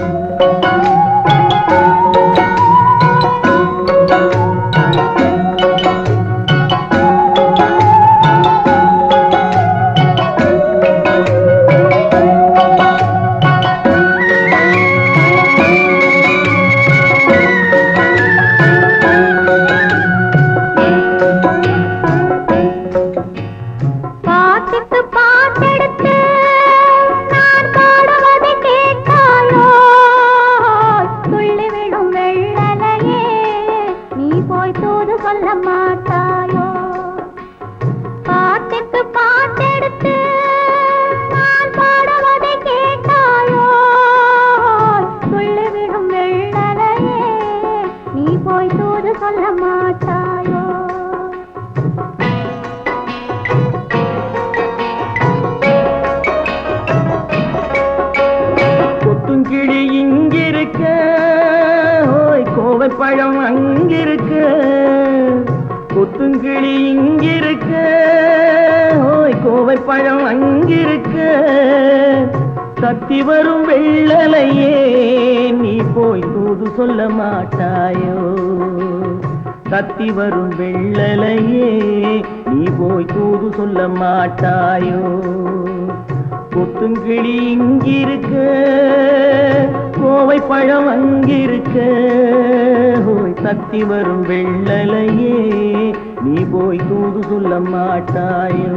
பாட்டுக்கு மாட்டாயோ பாட்டுக்கு பாட்டெடுத்து நான் பாடுவதை கேட்டாயோ? துள்ளி விடும் வெள்ளலையே நீ போய் தூது சொல்ல மாட்டாயோ? இங்கிருக்க கோவை பழம் அங்கிருக்க. கொத்துங்கிளி இங்கிருக்க ஓய் கோவை பழம் அங்கிருக்க. சக்தி வரும் வெள்ளலையே நீ போய் தூது சொல்ல மாட்டாயோ? தத்தி வரும் வெள்ளலையே நீ போய் தூது சொல்ல மாட்டாயோ? கொத்துங்கிளி இங்கிருக்க கோவை பழம் அங்கிருக்க. ஓய் தத்தி வரும் வெள்ளலையே நீ போய் தூது சொல்ல மாட்டாயோ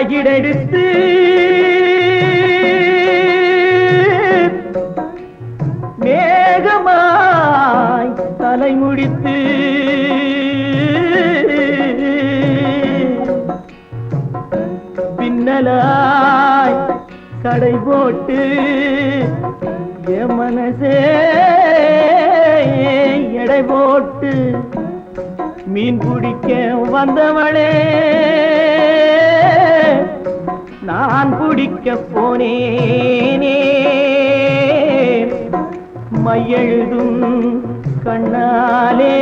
வகிடெடுத்து மேகமாய் தலைமுடித்து பின்னலாய் கடை போட்டு என் மனசே எடை போட்டு மீன் பிடிக்க வந்தவளே. நான் குடிக்க போனேனே. மையெழுதும் கண்ணாலே.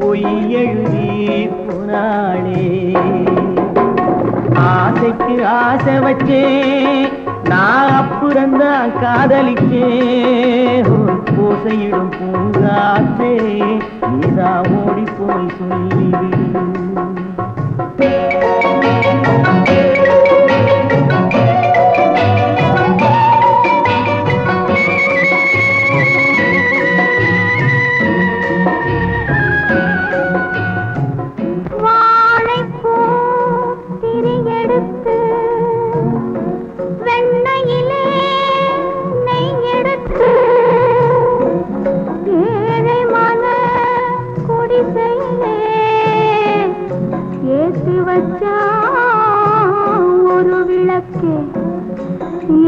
பொய் எழுதி போனாளே. ஆசைக்கு ஆசை வச்சேன். நான் அப்புறந்தான் காதலிச்சேன். பூசையிடும் பூங்காற்றே நீதான் ஓடி போய் சொல்லிவிடு.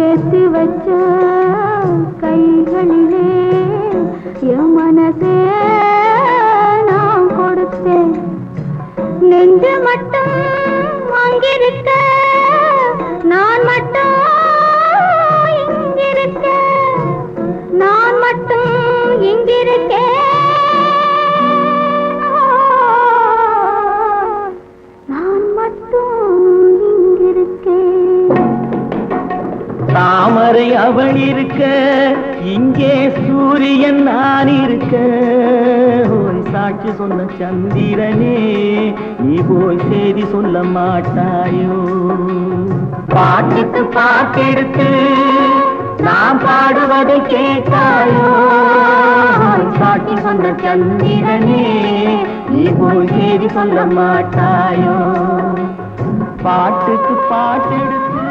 ஏற்றி வச்ச கைகளிலே என் மனசே நான் கொடுத்தேன். நெஞ்சு மட்டும் வாங்கியிருக்க மட்டும் இங்கிருக்கேன் நான் மட்டும் இங்கிருக்கேன் தாமரை அவள் இருக்க இங்கே சூரியன் நான் இருக்க. ஒரு சாட்சி சொன்ன சந்திரனே நீ போய் செய்தி சொல்ல மாட்டாயோ? பாட்டுக்கு பாட்டெடுத்து நாம் பாடுவதை கேட்டாயோ? சாட்சி சொன்ன சந்திரனே நீ போய் செய்தி சொல்ல மாட்டாயோ? பாட்டுக்கு பாட்டெடுத்து